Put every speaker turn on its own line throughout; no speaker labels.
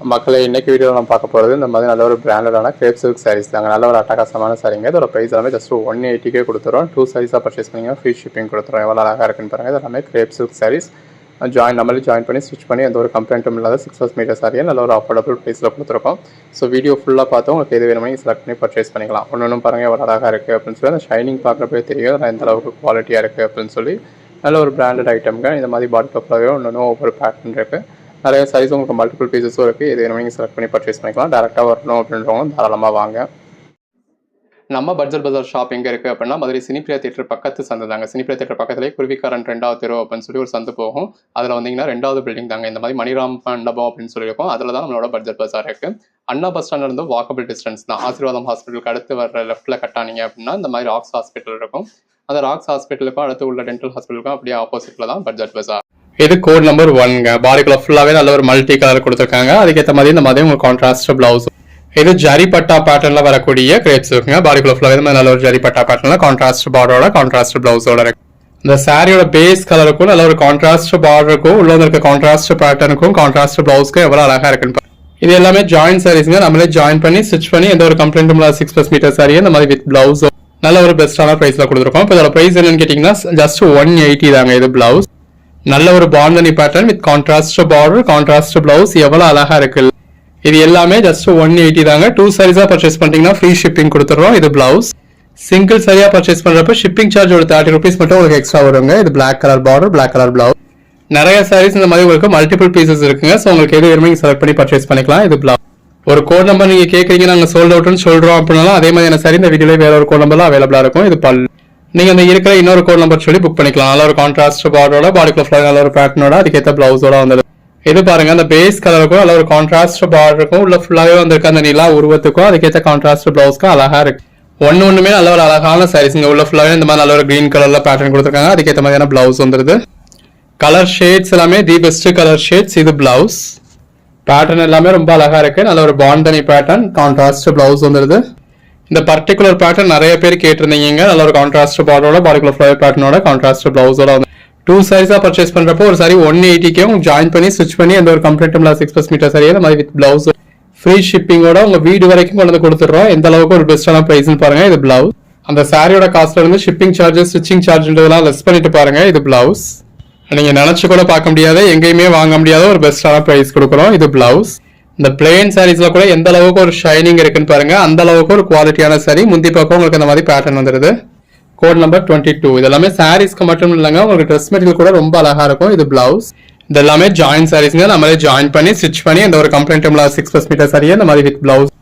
மக்களை இன்னைக்கு வீடியோ நம்ம பார்க்க போகிறது இந்த மாதிரி நல்ல ஒரு பிராண்டடான கிரேப் சில்க் சாரீஸ் தாங்க. நல்ல ஒரு அட்டகாசமான சாரீங்க இதோட ப்ரைஸ் எல்லாமே ஜஸ்ட் ஒன் எயிட்டிக்கே கொடுத்துரும் டூ சாரீஸாக பர்ச்சேஸ் பண்ணிங்க. ஃப்ரீ ஷிப்பிங் கொடுத்துரும் எவ்வளோ அழகாக இருக்குன்னு பாருங்கள் இதெல்லாமே கிரேப் சில்க் சாரீஸ் ஜாயின் நம்மளே ஜாயின் பண்ணி ஸ்டிச் பண்ணி எந்த ஒரு கம்ப்ளைண்ட்டும் இல்லாத சிக்ஸ் ஹவர்ஸ் மீட்டர் சாரியை நல்ல ஒரு அஃபோர்டபுள் ப்ரைஸில் கொடுத்துருக்கோம். ஸோ வீடியோ ஃபுல்லாக பார்த்து உங்களுக்கு எது வேணுமோ நீங்கள் செலக்ட் பண்ணி பர்ச்சேஸ் பண்ணிக்கலாம். ஒன்று ஒன்றும் பாருங்கள் எவ்வளோ அழகாக இருக்குது அப்படின்னு சொல்லி அந்த ஷைனிங் பார்க்குறப்பே தெரியும். அதில் எந்த அளவுக்கு குவாலிட்டியாக இருக்குது அப்படின்னு சொல்லி. நல்ல ஒரு பிராண்டட் ஐட்டம்ங்க இந்த மாதிரி பாடி கப்லாகவே ஒன்று ஒவ்வொரு பேட்டர்ன் இருக்குது நிறைய சைஸ் உங்களுக்கு மல்டிபிள் பீசஸும் இருக்குது எது வேணுமோ நீங்கள் செலக்ட் பண்ணி பர்ச்சேஸ் பண்ணிக்கலாம். டேரெக்டாக வரணும் அப்படின்றவங்க தாராளமாக வாங்க. நம்ம பட்ஜெட் பஜார் ஷாப் எங்கே இருக்குது அப்படின்னா மதுரை சினிப்பிரியா தேட்டர் பக்கத்து சந்து தாங்க. சினிப்பிரியா தேட்டர் பக்கத்துலேயே குருவிக்காரன் ரெண்டாவது தெரு அப்படின்னு சொல்லி ஒரு சந்து போகும். அதில் வந்தீங்கன்னா ரெண்டாவது பில்டிங் தாங்க. இந்த மாதிரி மணிராம் மண்டபம் அப்படின்னு சொல்லியிருக்கோம். அதில் தான் நம்மளோட பட்ஜெட் பஜார் இருக்குது அண்ணா பஸ் ஸ்டாண்ட்ல இருந்து வாக்கபிள் டிஸ்டன்ஸ் தான். ஆசீர்வாதம் ஹாஸ்பிட்டலுக்கு அடுத்து வர லெஃப்ட்டில் கட்டானீங்க அப்படின்னா இந்த மாதிரி ராக்ஸ் ஹாஸ்பிட்டல் இருக்கும். அந்த ராக்ஸ் ஹாஸ்பிட்டலுக்கும் அடுத்து உள்ள டென்டல் ஹாஸ்பிட்டலுக்கும் அப்படியே ஆப்போசிட்டில் தான் பட்ஜெட் பஜார். இது கோட் நம்பர் ஒன்ங்க பாடிக்குள்ள ஃபுல்லாகவே நல்ல ஒரு மல்டி கலர் கொடுத்துருக்காங்க. அதுக்கேற்ற மாதிரி இந்த மாதிரி உங்களுக்கு கான்ட்ராஸ்ட் பிளவுஸ் இது ஜரி பட்டா வரக்கூடிய கிரேப்ஸ் இருக்குங்க பாடிக்குள்ள ஃபுல்லாகவே இந்த மாதிரி நல்ல ஒரு ஜரி பட்டா பேட்டர்ல கான்ட்ராஸ்ட் பார்டரோட கான்ட்ராஸ்ட் பிளவுஸோட இருக்கு. இந்த சாரியோட பேஸ் கலருக்கும் நல்ல ஒரு கான்ட்ராஸ்ட் பார்டருக்கும் உள்ள இருக்க கான்ட்ராஸ்ட் பேட்டர்னுக்கும் கான்ட்ராஸ்ட் பிளவுஸ்க்கும் எவ்வளவு அழகா இருக்குன்னு இது எல்லாமே ஜாயின் சாரீஸ்ங்க நம்மளே ஜாயின் பண்ணி ஸ்டிச் பண்ணி எந்த ஒரு கம்ப்ளைண்ட் இல்லாத சிக்ஸ் பிளஸ் மீட்டர் சாரியை இந்த மாதிரி வித் பிளவுஸ் நல்ல ஒரு பெஸ்டான பிரைஸ்ல கொடுத்துருக்கோம். இப்போ இதோட பிரைஸ் என்னன்னு கேட்டீங்கன்னா ஜஸ்ட் ஒன் எயிட்டி தாங்க இது பிளவுஸ் நல்ல ஒரு bandhani pattern with contrast border contrast blouse எவ்வளோ அழகா இருக்கு. இது எல்லாமே ஜஸ்ட் ஒன் எயிட்டி தாங்க. டூ சாரீஸா பர்ச்சேஸ் பண்ணிட்டீங்கன்னா ஃப்ரீ ஷிப்பிங் கொடுத்துறோம் இது பிளவுஸ் சிங்கிள் சரியா பர்ச்சேஸ் பண்றப்ப ஷிப்பிங் சார்ஜ் ஒரு தேர்ட்டி ருபீஸ் மட்டும் உங்களுக்கு எக்ஸ்ட்ரா வருங்க. இது black colour border black colour blouse நிறைய சாரீஸ் இந்த மாதிரி உங்களுக்கு மல்டிபிள் பீசஸ் இருக்குங்க. ஸோ உங்களுக்கு எது வேணுமோ செலக்ட் பண்ணி பர்ச்சேஸ் பண்ணிக்கலாம். இது பிளவுஸ் ஒரு கோட் நம்பர் நீங்க கேக்குறீங்க நாங்க சோல்ட் அவுட்னு சொல்றோம் அப்படின்னாலும் அதே மாதிரி சாரி இந்த வீடியோல வேற ஒரு கோட் நம்பர்லாம் அவைலபிளா இருக்கும். இது பல். நீங்கள் அந்த இருக்கிற இன்னொரு கோட் நம்பர் சொல்லி புக் பண்ணிக்கலாம். நல்ல ஒரு கான்ட்ராஸ்ட் பார்டரோட பாடிக்குள்ள ஃபுல்லாக நல்ல ஒரு பேட்டர்னோட அதுக்கேற்ற பிளவுஸோட வந்தது. இது பாருங்க அந்த பேஸ் கலருக்கும் நல்ல ஒரு கான்ட்ராஸ்ட் பார்டருக்கும் உள்ள ஃபுல்லாகவே வந்திருக்க அந்த நிலா உருவத்துக்கும் அதுக்கேற்ற கான்ட்ராஸ்ட் பிளவுஸ்க்கும் அழகா இருக்கு. ஒன்று ஒன்றுமே நல்ல ஒரு அழகான சாரீஸ் இங்கே உள்ள ஃபுல்லாகவே இந்த மாதிரி நல்ல ஒரு க்ரீன் கலரில் பேட்டர்ன் கொடுத்துருக்காங்க. அதுக்கேற்ற மாதிரியான பிளவுஸ் வந்துருது. கலர் ஷேட்ஸ் எல்லாமே தி பெஸ்ட் கலர் ஷேட்ஸ் இது பிளவுஸ் பேட்டர்ன் எல்லாமே ரொம்ப அழகா இருக்கு. நல்ல ஒரு பாண்டனி பேட்டர்ன் கான்ட்ராஸ்ட் பிளவுஸ் வந்துருது. இந்த பர்டிகுலர் பேட்டர்ன் நிறைய பேர் கேட்டிருந்தீங்க. நல்ல ஒரு கான்ட்ராஸ்ட் பார்டரோட பாடிக்குலர் ஃப்ளவர் பேட்டர்னோட கான்ட்ராஸ்ட் பிளவுஸோட வந்து டூ சாரீஸா பர்ச்சேஸ் பண்றப்போ ஒரு சாரி ஒன் எயிட்டிக்கே உங்களுக்கு ஜாயின் பண்ணி ஸ்விட்ச் பண்ணி அந்த ஒரு கம்ப்ளீட்டும் சிக்ஸ் பிளஸ் மீட்டர் சரியா அந்த மாதிரி வித் பிளவுஸ் ஃப்ரீ ஷிப்பிங்கோட உங்க வீடு வரைக்கும் கொண்டு வந்து கொடுத்துட்றோம். எந்த அளவுக்கு ஒரு பெஸ்டான பிரைஸ்னு பாருங்க இது பிளவுஸ் அந்த சாரியோட காஸ்ட்ல இருந்து ஷிப்பிங் சார்ஜஸ் ஸ்டிச்சிங் சார்ஜ்ன்றதெல்லாம் லெஸ் பண்ணிட்டு பாருங்க இது பிளவுஸ் நீங்க நினைச்சு கூட பார்க்க முடியாத எங்கேயுமே வாங்க முடியாத ஒரு பெஸ்டான பிரைஸ் கொடுக்குறோம் இது பிளவுஸ் இந்த பிளெயின் சாரீஸ்ல கூட எந்த அளவுக்கு ஒரு ஷைனிங் இருக்குன்னு பாருங்க. அந்த அளவுக்கு ஒரு குவாலிட்டியான சாரி முந்தி பக்கம் உங்களுக்கு இந்த மாதிரி பேட்டர்ன் வந்துருது. கோட் நம்பர் டுவெண்ட்டி டூ இது எல்லாமே சாரீஸ்க்கு மட்டும் இல்லைங்க. உங்களுக்கு ட்ரெஸ் மெட்டீரியல் கூட ரொம்ப அழகா இருக்கும். இது பிளவுஸ் இது எல்லாமே ஜாயின் சாரீஸ்ங்க நம்மளே ஜாயின் பண்ணி ஸ்டிச் பண்ணி இந்த ஒரு கம்ப்ளைண்ட் இல்லாத சிக்ஸ் பிளஸ் மீட்டர் சாரியை இந்த மாதிரி வித் பிளவுஸ்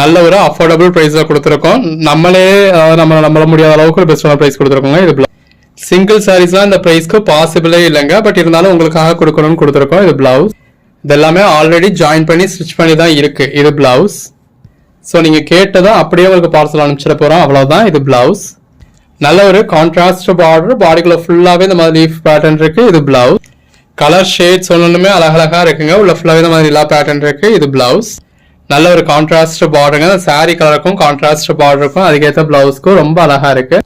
நல்ல ஒரு அஃபோர்டபுள் ப்ரைஸில் கொடுத்துருக்கோம். நம்மளே அதாவது நம்ம நம்மள முடியாத அளவுக்கு ஒரு பெஸ்டான ப்ரைஸ் கொடுத்துருக்கோங்க. இது blouse. சிங்கிள் சாரீஸ்லாம் இந்த ப்ரைஸ்க்கு பாசிபிளே இல்லைங்க. பட் இருந்தாலும் உங்களுக்காக கொடுக்கணும்னு கொடுத்துருக்கோம். இது பிளவுஸ் இதெல்லாமே ஆல்ரெடி ஜாயின் பண்ணி ஸ்டிச் பண்ணி தான் இருக்கு. இது பிளவுஸ் ஸோ நீங்கள் கேட்டதை அப்படியே உங்களுக்கு பார்சல் அனுப்பிச்சிட போகிறோம் அவ்வளோதான் இது பிளவுஸ் நல்ல ஒரு கான்ட்ராஸ்ட் பார்டர் பாடிக்குள்ளே ஃபுல்லாகவே இந்த மாதிரி லீஃப் பேட்டர்ன் இருக்கு. இது பிளவுஸ் கலர் ஷேட்ஸ் ஒன்றுமே அழகழகா இருக்குங்க. உள்ள ஃபுல்லாகவே இந்த மாதிரி எல்லா பேட்டர்ன் இருக்கு. இது பிளவுஸ் நல்ல ஒரு கான்ட்ராஸ்ட் பார்டருங்க அந்த சாரீ கலருக்கும் கான்ட்ராஸ்ட் பார்டருக்கும் அதுக்கேற்ற பிளவுஸ்க்கும் ரொம்ப அழகாக இருக்கு.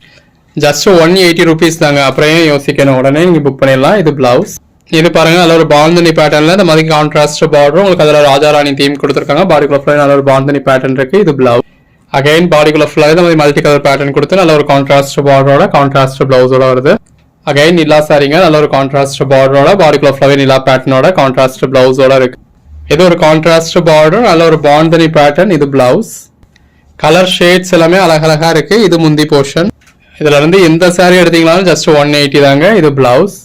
ஜஸ்ட் ஒன் எயிட்டி ருபீஸ் தாங்க. அப்புறம் ஏன் யோசிக்கணும்? உடனே நீங்கள் புக் பண்ணிடலாம். இது பிளவுஸ் இது பாருங்க நல்ல ஒரு பாந்தனி பேட்டர்னில் இந்த மாதிரி கான்ட்ராஸ்ட் பார்டர் உங்களுக்கு அதில் ராஜாராணி தீம் கொடுத்துருக்காங்க. பாடிக்குள்ள ஃபுல்லாக நல்ல ஒரு பாந்தனி பேட்டர்ன் இருக்கு. இது பிளவுஸ் அகைன் பாடிக்குள்ள ஃபுல்லாக இந்த மாதிரி மல்டி கலர் பேட்டர்ன் கொடுத்து நல்ல ஒரு கான்ட்ராஸ்ட் பார்டரோட கான்ட்ராஸ்ட் பிளவுஸோட வருது. அகைன் நிலா சாரிங்க நல்ல ஒரு கான்ட்ராஸ்ட் பார்டரோட பாடிக்குள்ள ஃபுல்லாவே நிலா பேட்டர்னோட கான்ட்ராஸ்ட் பிளவுஸோட இருக்கு. இது ஒரு கான்ட்ராஸ்ட் பார்டர் நல்ல ஒரு பாந்தனி பேட்டர்ன் இது பிளவுஸ் கலர் ஷேட்ஸ் எல்லாமே அழகழகா இருக்கு. இது முந்தி போர்ஷன் இதுல இருந்து எந்த சாரி எடுத்தீங்கனாலும் ஜஸ்ட் ஒன் எயிட்டி தாங்க. இது பிளவுஸ்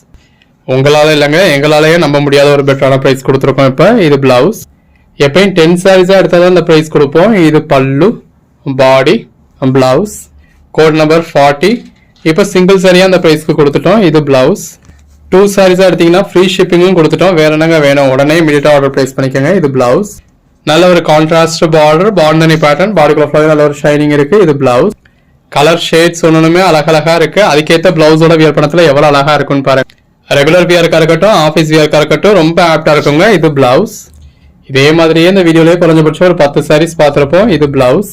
உங்களால் இல்லைங்க எங்களாலேயே நம்ப முடியாத ஒரு பெட்டரான ப்ரைஸ் கொடுத்துருக்கோம் இப்போ. இது பிளவுஸ் எப்பயும் டென் சாரீஸாக எடுத்தால் தான் இந்த ப்ரைஸ் கொடுப்போம். இது pallu body blouse code number forty இப்போ சிங்கிள் சாரியாக அந்த ப்ரைஸ்க்கு கொடுத்துட்டோம். இது பிளவுஸ் டூ சாரீஸாக எடுத்தீங்கன்னா ஃப்ரீ ஷிப்பிங்கும் கொடுத்துட்டோம். வேற என்னங்க வேணும்? உடனே இமீடியட்டாக ஆர்டர் ப்ளேஸ் பண்ணிக்கோங்க. இது பிளவுஸ் நல்ல ஒரு கான்ட்ராஸ்ட் பார்டர் பாண்டனி பேட்டர்ன் பாடிக்குள்ள ஃபுல்லாக நல்ல ஒரு ஷைனிங் இருக்குது இது பிளவுஸ் கலர் ஷேட்ஸ் ஒன்றுமே அழகழகா இருக்குது அதுக்கேற்ற பிளவுஸோட வியர் பணத்தில் எவ்வளோ அழகாக இருக்குன்னு பாருங்கள் ரெகுலர் வியர்க்கா இருக்கட்டும் ஆஃபீஸ் வியர்க்கா இருக்கட்டும் ரொம்ப ஆப்டா இருக்குங்க. இது பிளவுஸ் இதே மாதிரியே இந்த வீடியோலயே குறைஞ்சபட்சம் ஒரு பத்து சாரீஸ் பார்த்துருப்போம். இது பிளவுஸ்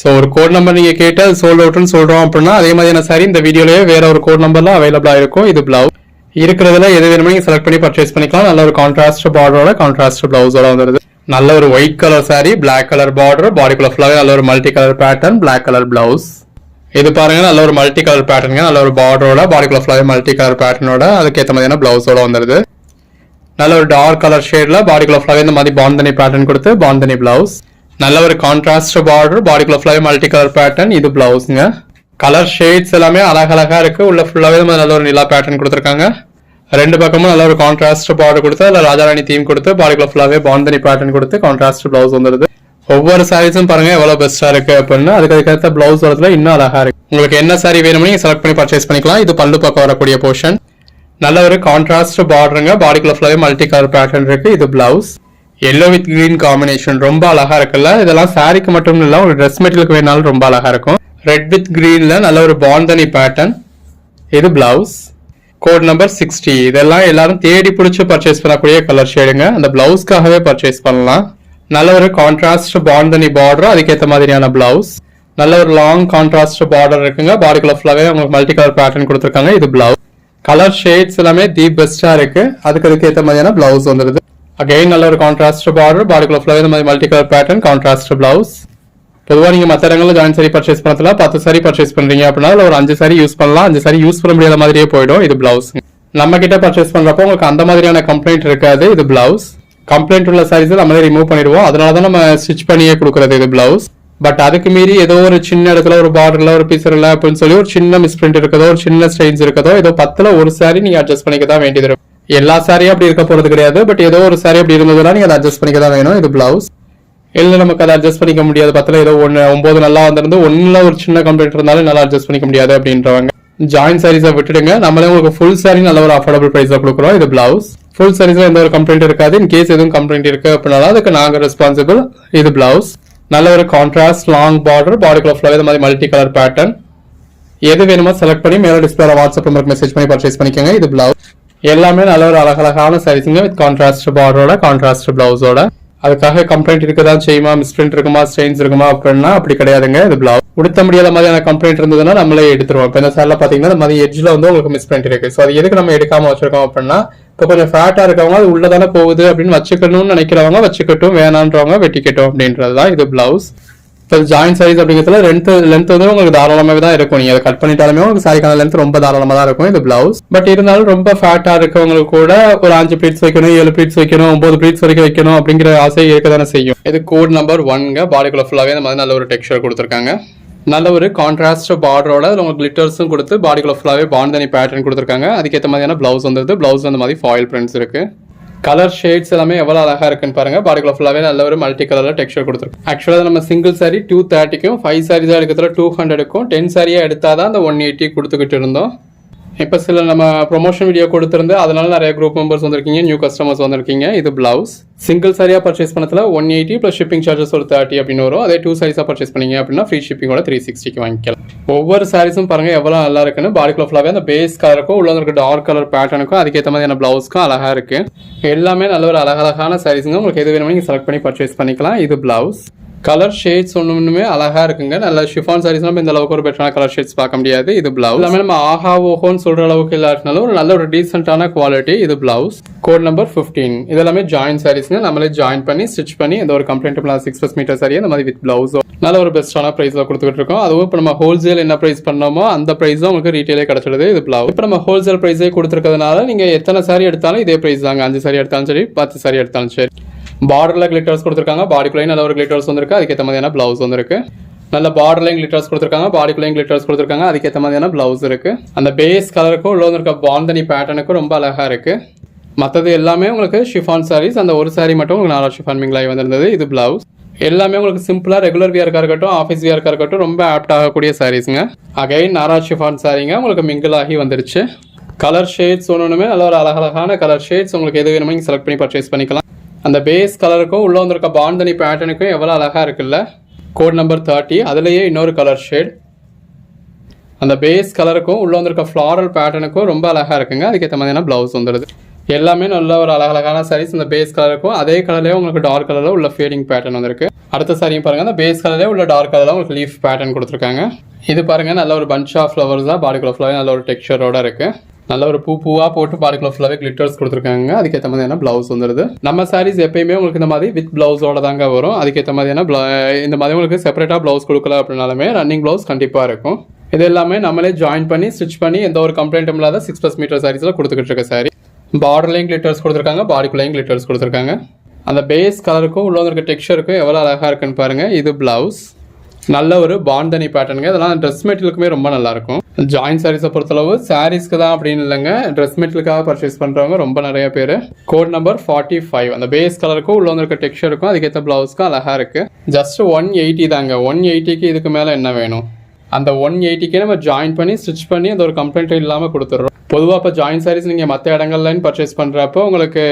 ஸோ ஒரு கோட் நம்பர் நீங்க கேட்டு அது சோல்ட் அவுட்னு சொல்றோம் அப்படின்னா அதே மாதிரியான சாரி இந்த வீடியோலயே வேற ஒரு கோட் நம்பர்லாம் அவைலபிளா இருக்கும். இது பிளவுஸ் இருக்கிறதுல எது வேணுமோ நீங்க செலக்ட் பண்ணி பர்ச்சேஸ் பண்ணிக்கலாம். நல்ல ஒரு கான்ட்ராஸ்ட் பார்டரோட கான்ட்ராஸ்ட் பிளவுஸோட வந்துருது. நல்ல ஒரு white colour saree black colour border பாடிக்குள்ள ஃபுல்லாகவே நல்ல ஒரு multi colour pattern black colour blouse இது பாருங்க நல்ல ஒரு மல்டி கலர் பேட்டர்னுங்க நல்ல ஒரு பார்டரோட பாடிக்குள்ள ஃபுல்லாகவே மல்டி கலர் பேட்டர்னோட அதுக்கேற்ற மாதிரியான பிளவுஸோட வந்துருது. நல்ல ஒரு டார்க் கலர் ஷேட்ல பாடிக்குள்ள ஃபுல்லாகவே இந்த மாதிரி பாந்தனி பேட்டர்ன் கொடுத்து பாந்தனி பிளவுஸ் நல்ல ஒரு கான்ட்ராஸ்ட் பார்டர் பாடிக்குள்ள ஃபுல்லாகவே மல்டி கலர் பேட்டர்ன் இது பிளவுஸுங்க கலர் ஷேட்ஸ் எல்லாமே அழகழகா இருக்கு. உள்ள ஃபுல்லாகவே நல்ல ஒரு நிலா பேட்டர்ன் கொடுத்துருக்காங்க. ரெண்டு பக்கமும் நல்ல ஒரு கான்ட்ராஸ்ட் பார்டர் கொடுத்து அதில் ராஜாராணி தீம் கொடுத்து பாடிக்குள்ள ஃபுல்லாகவே பாந்தனி பேட்டர்ன் கொடுத்து கான்ட்ராஸ்ட் பிளவுஸ் வந்துருது. ஒவ்வொரு சாரீஸும் பாருங்க எவ்வளவு பெஸ்டா இருக்கு அப்படின்னு. அதுக்கு அதுக்கேற்ற பிளவுஸ் வரதுல இன்னும் அழகா இருக்கு. உங்களுக்கு என்ன சாரி வேணும்னு நீங்க செலக்ட் பண்ணி பர்ச்சேஸ் பண்ணிக்கலாம். இது பல்லு பக்கம் வரக்கூடிய போர்ஷன் நல்ல ஒரு கான்ட்ராஸ்ட் பார்டருங்க பாடிக்குள்ள ஃபுல்லாகவே மல்டி கலர் பேட்டர்ன் இருக்கு. இது blouse yellow with green combination ரொம்ப அழகா இருக்குல்ல. இதெல்லாம் சாரிக்கு மட்டும் இல்ல ஒரு ட்ரெஸ் மெட்டீரியலுக்கு வேணாலும் ரொம்ப அழகா இருக்கும். ரெட் வித் கிரீன்ல நல்ல ஒரு பாந்தனி பேட்டர்ன் இது பிளவுஸ் கோட் நம்பர் சிக்ஸ்டி இதெல்லாம் எல்லாரும் தேடி பிடிச்சி பர்ச்சேஸ் பண்ணக்கூடிய கலர் ஷேடுங்க அந்த பிளவுஸ்க்காகவே பர்ச்சேஸ் பண்ணலாம். நல்ல ஒரு கான்ட்ராஸ்ட் பாந்தனி பார்டர் அதுக்கேற்ற மாதிரியான பிளவுஸ் நல்ல ஒரு லாங் கான்ட்ராஸ்ட் பார்டர் இருக்குங்க. பாடிக்குள்ள ஃபுல்லாகவே உங்களுக்கு மல்டி கலர் பேட்டர்ன் கொடுத்துருக்காங்க. இது பிளவுஸ் கலர் ஷேட்ஸ் எல்லாமே தி பெஸ்டா இருக்கு. அதுக்கு அதுக்கு ஏற்ற மாதிரியான பிளவுஸ் வந்துருது. அகைன் நல்ல ஒரு கான்ட்ராஸ்ட் பார்டர் பாடிக்குள்ள ஃபுல்லாகவே இந்த மாதிரி multi colour pattern contrast blouse பொதுவாக நீங்கள் மற்ற இடங்களில் ஜாயின் சாரி பர்ச்சேஸ் பண்ணதுல பத்து சாரி பர்ச்சேஸ் பண்ணுறீங்க அப்படின்னா ஒரு அஞ்சு சாரி யூஸ் பண்ணலாம். அஞ்சு சாரி யூஸ் பண்ண முடியாத மாதிரியே போயிடும். இது பிளவுஸ் நம்ம கிட்ட பர்ச்சேஸ் பண்ணுறப்போ உங்களுக்கு அந்த மாதிரியான கம்ப்ளைண்ட் இருக்காது. இது பிளவுஸ் கம்ப்ளைண்ட் உள்ள சாரீஸ் நம்ம ரிமூவ் பண்ணிடுவோம். அதனால தான் நம்ம ஸ்டிச் பண்ணியே கொடுக்குறது இது பிளவுஸ் பட் அதுக்கு மீறி ஏதோ ஒரு சின்ன இடத்துல ஒரு பார்டர்ல ஒரு பீஸ் இல்லை அப்படின்னு சொல்லி ஒரு சின்ன மிஸ்பிரிண்ட் இருக்கதோ ஒரு சின்ன ஸ்டைன்ஸ் இருக்கதோ ஏதோ பத்துல ஒரு சாரி நீங்க அட்ஜஸ்ட் பண்ணிக்க தான் வேண்டியது இருக்கும். எல்லா சாரியும் அப்படி இருக்க போறது கிடையாது. பட் ஏதோ ஒரு சாரி அப்படி இருந்ததுன்னா நீங்க அதை அட்ஜஸ்ட் பண்ணிக்க தான் வேணும். இது பிளவுஸ் இல்ல நமக்கு அதை அட்ஜஸ்ட் பண்ணிக்க முடியாது. பத்துல ஏதோ ஒன்னு ஒன்பது நல்லா வந்திருந்து ஒன்றில் ஒரு சின்ன கம்ப்ளைண்ட் இருந்தாலும் நல்லா அட்ஜஸ்ட் பண்ணிக்க முடியாது அப்படின்றவங்க. ஜாயின் சாரீஸை விட்டுடுங்க. நம்மளே உங்களுக்கு ஃபுல் சாரி நல்ல ஒரு அஃபோர்டபுள் ப்ரைஸாக கொடுக்குறோம். இது பிளவுஸ் ஃபுல் சரீஸில் எந்த ஒரு கம்ப்ளைண்ட் இருக்காது. இன் கேஸ் எதுவும் கம்ப்ளைண்ட் இருக்கு அப்படின்னாலும் அதுக்கு நாங்க ரெஸ்பான்சிபிள் இது பிளவுஸ் நல்ல ஒரு கான்ட்ராஸ்ட் லாங் பார்டர் பாடிக்குள்ள ஃபுல்லாவே இந்த மாதிரி மல்டி கலர் பேட்டர்ன் எது வேணுமோ செலக்ட் பண்ணி மேலே டிஸ்பிளே வாட்ஸ்அப் நம்பருக்கு மெசேஜ் பண்ணி பர்ச்சேஸ் பண்ணிக்கோங்க. இது பிளவுஸ் எல்லாமே நல்ல ஒரு அழகழகான சாரீஸுங்க வித் கான்ட்ராஸ்ட் பார்டரோட கான்ட்ராஸ்ட் பிளவுஸோட அதுக்காக கம்ப்ளைண்ட் இருக்கதான் செய்யுமா மிஸ்பிரிண்ட் இருக்குமா ஸ்டெயின்ஸ் இருக்குமா அப்படின்னா அப்படி கிடையாதுங்க. இது பிளவுஸ் உடுத்த முடியாத மாதிரியான கம்ப்ளைண்ட் இருந்ததுன்னா நம்மளே எடுத்துருவோம். இப்போ இந்த சாரில் பார்த்தீங்கன்னா இந்த மாதிரி எட்ஜில் வந்து உங்களுக்கு மிஸ் பண்ணிட்டு இருக்கு. ஸோ அது எதுக்கு நம்ம எடுக்காமல் வச்சிருக்கோம் அப்படின்னா இப்போ கொஞ்சம் ஃபேட்டாக இருக்கவங்க அது உள்ளதானே போகுது அப்படின்னு வச்சுக்கணும்னு நினைக்கிறவங்க வச்சுக்கட்டும் வேணான்றவங்க வெட்டிக்கட்டும் அப்படின்றது தான் இது பிளவுஸ் இப்போ ஜாயின் சைஸ் அப்படிங்கிறதுல லென்த் லென்த் வந்து உங்களுக்கு தாராளமாகவே தான் இருக்கும். நீங்கள் அதை கட் பண்ணிட்டாலுமே உங்களுக்கு சாரிக்கான லென்த் ரொம்ப தாராளமாக தான் இருக்கும் இது பிளவுஸ் பட் இருந்தாலும் ரொம்ப ஃபேட்டாக இருக்கவங்களுக்கு கூட ஒரு அஞ்சு ப்ளீட்ஸ் வைக்கணும் ஏழு ப்ளீட்ஸ் வைக்கணும் ஒம்பது ப்ளீட்ஸ் வரைக்கும் வைக்கணும் அப்படிங்கிற ஆசை இருக்க தானே செய்யும். இது கோட் நம்பர் ஒன்ங்க பாடிக்குள்ள ஃபுல்லாகவே இந்த மாதிரி நல்ல ஒரு டெக்ஸ்டர் கொடுத்துருக்காங்க. நல்ல ஒரு கான்ட்ராஸ்ட் பார்டரோட அதில் உங்களுக்கு கிளிட்டர்ஸும் கொடுத்து பாடிக்குள்ள ஃபுல்லாகவே பாண்டனி பேட்டர்ன் கொடுத்துருக்காங்க. அதுக்கேற்ற மாதிரியான ப்ளவுஸ் வந்துருது. ப்ளவுஸ் அந்த மாதிரி ஃபாயில் பிரிண்ட்ஸ் இருக்கு. கலர் ஷேட்ஸ் எல்லாமே எவ்வளோ அழகா இருக்குன்னு பாருங்க. பாடிக்குள்ள ஃபுல்லாகவே நல்ல ஒரு மல்டி கலரில் டெக்ஸ்டர் கொடுத்துருக்கு ஆக்சுவலாக நம்ம சிங்கிள் சாரி டூ தேர்ட்டிக்கும் ஃபைவ் சாரீஸாக எடுக்கிறதுல டூ ஹண்ட்ரடுக்கும் டென் சாரியாக எடுத்தால் தான் அந்த ஒன் எயிட்டி கொடுத்துக்கிட்டு இருந்தோம். இப்போ சில நம்ம ப்ரொமோஷன் வீடியோ கொடுத்துருந்து அதனால நிறைய குரூப் மெம்பர்ஸ் வந்திருக்கீங்க நியூ கஸ்டமர்ஸ் வந்திருக்கீங்க. இது பிளவுஸ் சிங்கிள் சாரியாக பர்ச்சேஸ் பண்ணதில் one eighty plus shipping charges ஒரு தேர்ட்டி அப்படின்னு வரும். அதே டூ சாரீஸாக பர்ச்சேஸ் பண்ணீங்க அப்படின்னா ஃப்ரீ ஷிப்பிங்கோட த்ரீ சிக்ஸ்டிக்கு வாங்கிக்கலாம். ஒவ்வொரு சாரீஸும் பாருங்கள் எவ்வளோ நல்லா இருக்குன்னு. பாடிக்குள்ள ஃபுல்லாகவே அந்த பேஸ் கலருக்கும் உள்ள இருக்க டார்க் கலர் பேட்டர்னுக்கும் அதுக்கேற்ற மாதிரியான பிளவுஸ்க்கும் அழகாக இருக்குது எல்லாமே நல்ல ஒரு அழகழகான சாரீஸுங்க உங்களுக்கு எது வேணுமோ நீங்கள் செலக்ட் பண்ணி பர்ச்சேஸ் பண்ணிக்கலாம். இது பிளவுஸ் கலர் ஷேட்ஸ் ஒன்றுமே அழகா இருக்குங்க. நல்ல ஷிஃபான் சாரீஸ் நம்ம இந்த அளவுக்கு ஒரு பெட்டரான கலர் ஷேட்ஸ் பார்க்க முடியாது. இது பிளவுஸ் எல்லாமே நம்ம ஆஹா ஓஹோன்னு சொல்கிற அளவுக்கு இல்லாட்டினாலும் ஒரு நல்ல ஒரு டீசெண்டான குவாலிட்டி இது பிளவுஸ் கோட் நம்பர் 15 இது எல்லாமே ஜாயின் சாரீஸ்ங்க நம்மளே ஜாயின் பண்ணி ஸ்டிச் பண்ணி இந்த ஒரு complaint six plus metre saree அந்த மாதிரி வித் பிளவுஸ் நல்ல ஒரு பெஸ்ட்டான ப்ரைஸ்ல கொடுத்துட்டு இருக்கோம். அதுவும் இப்போ நம்ம ஹோல்சேல் என்ன ப்ரைஸ் பண்ணோமோ அந்த ப்ரைஸ் தான் உங்களுக்கு ரீட்டெயிலே கிடச்சிடுது. இது பிளவுஸ் இப்போ நம்ம ஹோல்சேல் ப்ரைஸே கொடுத்துருக்கிறதுனால நீங்க எத்தனை சாரி எடுத்தாலும் இதே ப்ரைஸ் தாங்க. அஞ்சு சாரி எடுத்தாலும் சரி பத்து சாரி எடுத்தாலும் சரி. பார்டர்ல கிளிட்டர்ஸ் கொடுத்துருக்காங்க. பாடிக்குள்ளேயும் நல்ல ஒரு கிளிட்டர்ஸ் வந்திருக்கு. அதுக்கேற்ற மாதிரியான ப்ளவுஸ் வந்திருக்கு. நல்ல பார்டர்லையும் கிளிட்டர்ஸ் கொடுத்துருக்காங்க. பாடிக்குள்ளேயும் கிளிட்டர்ஸ் கொடுத்துருக்காங்க. அதுக்கேற்ற மாதிரியான ப்ளவுஸ் இருக்கு. அந்த பேஸ் கலருக்கும் உள்ள இருக்க பாந்தனி பேட்டர்னுக்கும் ரொம்ப அழகா இருக்கு. மற்றது எல்லாமே உங்களுக்கு ஷிஃபான் சாரீஸ் அந்த ஒரு சாரி மட்டும் உங்களுக்கு நாலா ஷிஃபான் மிங்லாய் வந்திருந்தது. இது பிளவுஸ் எல்லாமே உங்களுக்கு சிம்பிளா ரெகுலர் வியர்க்கா இருக்கட்டும் ஆஃபீஸ் வியர்க்கா இருக்கட்டும் ரொம்ப ஆப்ட் ஆகக்கூடிய சாரீஸ்ங்க அகைன் நாரா ஷிஃபான் சாரீங்க உங்களுக்கு மிங்கிள் ஆகி வந்துருச்சு. கலர் ஷேட்ஸ் ஒன்றுமே நல்ல ஒரு அழகழகான கலர் ஷேட்ஸ் உங்களுக்கு எது வேணுமோ நீங்கள் செலக்ட் பண்ணி பர்ச்சேஸ் பண்ணிக்கலாம். அந்த பேஸ் கலருக்கும் உள்ளே வந்திருக்க பாந்தனி பேட்டர்னுக்கும் எவ்வளோ அழகாக இருக்குல்ல? கோட் நம்பர் தேர்ட்டி அதுலேயே இன்னொரு கலர் ஷேட் அந்த பேஸ் கலருக்கும் உள்ளே வந்திருக்க ஃப்ளாரல் பேட்டர்னுக்கும் ரொம்ப அழகாக இருக்குங்க. அதுக்கேற்ற மாதிரியான ப்ளவுஸ் வந்துடுது எல்லாமே நல்ல ஒரு அழகழகான சாரீஸ் இந்த பேஸ் கலருக்கும் அதே கலர்லேயே உங்களுக்கு டார்க் கலரில் உள்ள ஃபேடிங் பேட்டர்ன் வந்திருக்கு. அடுத்த சாரியும் பாருங்க. அந்த பேஸ் கலர்லேயே உள்ள டார்க் கலரில் உங்களுக்கு லீஃப் பேட்டர்ன் கொடுத்துருக்காங்க. இது பாருங்க நல்ல ஒரு பஞ்ச் ஆஃப் ஃப்ளவர்ஸாக பாடிக்குள்ள ஃப்ளவர் நல்ல ஒரு டெக்ஸ்சரோட இருக்குது நல்ல ஒரு பூ பூவா போட்டு பாடிக்குள்ள ஃபுல்லாவே கிளிட்டர்ஸ் கொடுத்துருக்காங்க. அதுக்கேற்ற மாதிரியான பிளவுஸ் வந்துருது. நம்ம சாரீஸ் எப்பயுமே உங்களுக்கு இந்த மாதிரி வித் பிளவுஸோட தாங்க வரும். அதுக்கேற்ற மாதிரியான இந்த மாதிரி உங்களுக்கு செப்பரேட்டா பிளவுஸ் கொடுக்கல அப்படின்னாலுமே ரன்னிங் பிளவுஸ் கண்டிப்பா இருக்கும். இது எல்லாமே நம்மளே ஜாயின் பண்ணி ஸ்டிச் பண்ணி எந்த ஒரு கம்ப்ளைண்ட்டும் இல்லாத சிக்ஸ் ப்ளஸ் மீட்டர் சாரீஸ்ல கொடுத்துக்கிட்டு இருக்க சாரி பார்டர்லையும் கிளிட்டர்ஸ் கொடுத்துருக்காங்க பாடிக்குள்ளேயும் கிளிட்டர்ஸ் கொடுத்துருக்காங்க. அந்த பேஸ் கலருக்கும் உள்ள இருக்க டெக்ஸ்டருக்கும் எவ்வளோ அழகா இருக்குன்னு பாருங்க. இது பிளவுஸ் நல்ல ஒரு பாண்டனி பேட்டர்னுங்க இதெல்லாம் ட்ரெஸ் மெட்டீரியலுக்குமே ரொம்ப நல்லாயிருக்கும் ஜாயின் சாரீஸை பொறுத்தளவு சாரீஸ்க்கு தான் அப்படின்னு இல்லைங்க. ட்ரெஸ் மெட்டீரியலுக்காக பர்ச்சேஸ் பண்ணுறவங்க ரொம்ப நிறைய பேர். கோட் நம்பர் ஃபார்ட்டி ஃபைவ் அந்த பேஸ் கலருக்கும் உள்ள இருக்க டெக்ஸ்டருக்கும் அதுக்கேற்ற ப்ளவுஸ்க்கும் அழகாக இருக்கு. ஜஸ்ட் ஒன் எயிட்டி தாங்க. ஒன் எயிட்டிக்கு இதுக்கு மேலே என்ன வேணும்? அந்த ஒன் எயிட்டிக்கே நம்ம ஜாயின் பண்ணி ஸ்டிச் பண்ணி அந்த ஒரு கம்ப்ளைண்ட் இல்லாமல் கொடுத்துட்றோம். பொதுவாக இப்போ ஜாயின் சாரீஸ் நீங்கள் மற்ற இடங்கள்லன்னு பர்ச்சேஸ் பண்ணுறப்போ உங்களுக்கு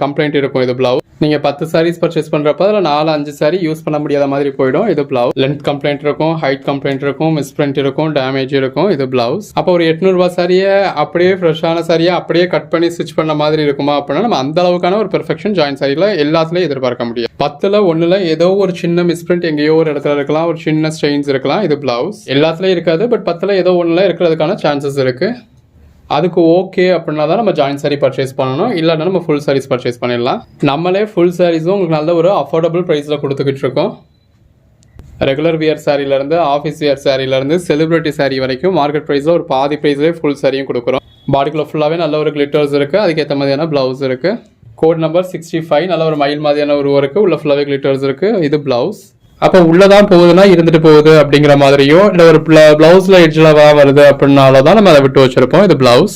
கம்ப்ளைண்ட் இருக்கும். இது பிளவு நீங்கள் பத்து சாரீஸ் பர்ச்சேஸ் பண்ணுறப்ப அதில் நாலு அஞ்சு சாரி யூஸ் பண்ண முடியாத மாதிரி போயிடும். இது பிளவுஸ் லென்த் கம்ப்ளைண்ட் இருக்கும் ஹைட் கம்ப்ளைண்ட் இருக்கும் மிஸ்பிரிண்ட் இருக்கும் டேமேஜ் இருக்கும். இது பிளவுஸ் அப்போ ஒரு எட்நூறுபா சாரியை அப்படியே ஃப்ரெஷ்ஷான சாரியை அப்படியே கட் பண்ணி ஸ்டிச் பண்ண மாதிரி இருக்குமா அப்படின்னா நம்ம அந்த அளவுக்கான ஒரு பெர்ஃபெக்ஷன் ஜாயின் சாரியில் எல்லாத்துலேயும் எதிர்பார்க்க முடியும். பத்தில் ஒன்றில் ஏதோ ஒரு சின்ன மிஸ்பிரிண்ட் எங்கேயோ ஒரு இடத்துல இருக்கலாம். ஒரு சின்ன ஸ்ட்ரெயின்ஸ் இருக்கலாம். இது பிளவுஸ் எல்லாத்துலேயும் இருக்காது பட் பத்தில் ஏதோ ஒன்றில் இருக்கிறதுக்கான சான்சஸ் இருக்குது அதுக்கு ஓகே அப்படின்னா தான் நம்ம ஜாயின் சாரி பர்ச்சேஸ் பண்ணணும். இல்லைன்னா நம்ம ஃபுல் சாரீஸ் பர்ச்சேஸ் பண்ணிடலாம். நம்மளே ஃபுல் சாரீஸும் உங்களுக்கு நல்ல ஒரு அஃபோர்டபுள் ப்ரைஸில் கொடுத்துக்கிட்டு இருக்கோம். ரெகுலர் வியர் சாரிலேருந்து ஆஃபீஸ் வியர் சாரிலேருந்து செலிப்ரிட்டி சாரி வரைக்கும் மார்க்கெட் ப்ரைஸில் ஒரு பாதி ப்ரைஸ்லேயே ஃபுல் சாரியும் கொடுக்குறோம். பாடிக்குள்ள ஃபுல்லாகவே நல்ல ஒரு கிளிட்டர்ஸ் இருக்குது அதுக்கேற்ற மாதிரியான ப்ளவுஸ் இருக்குது கோட் நம்பர் சிக்ஸ்டி ஃபைவ் நல்ல ஒரு மயில் மாதிரியான ஒரு இருக்குது உள்ள ஃபுல்லாகவே கிளிட்டர்ஸ் இருக்குது இது ப்ளவுஸ் அப்போ உள்ளதான் போகுதுன்னா இருந்துட்டு போகுது அப்படிங்கிற மாதிரியோ இல்லை ஒரு ப்ளவுஸில் எட்ஜில் வருது அப்படின்னால தான் நம்ம அதை விட்டு வச்சிருப்போம். இது ப்ளவுஸ்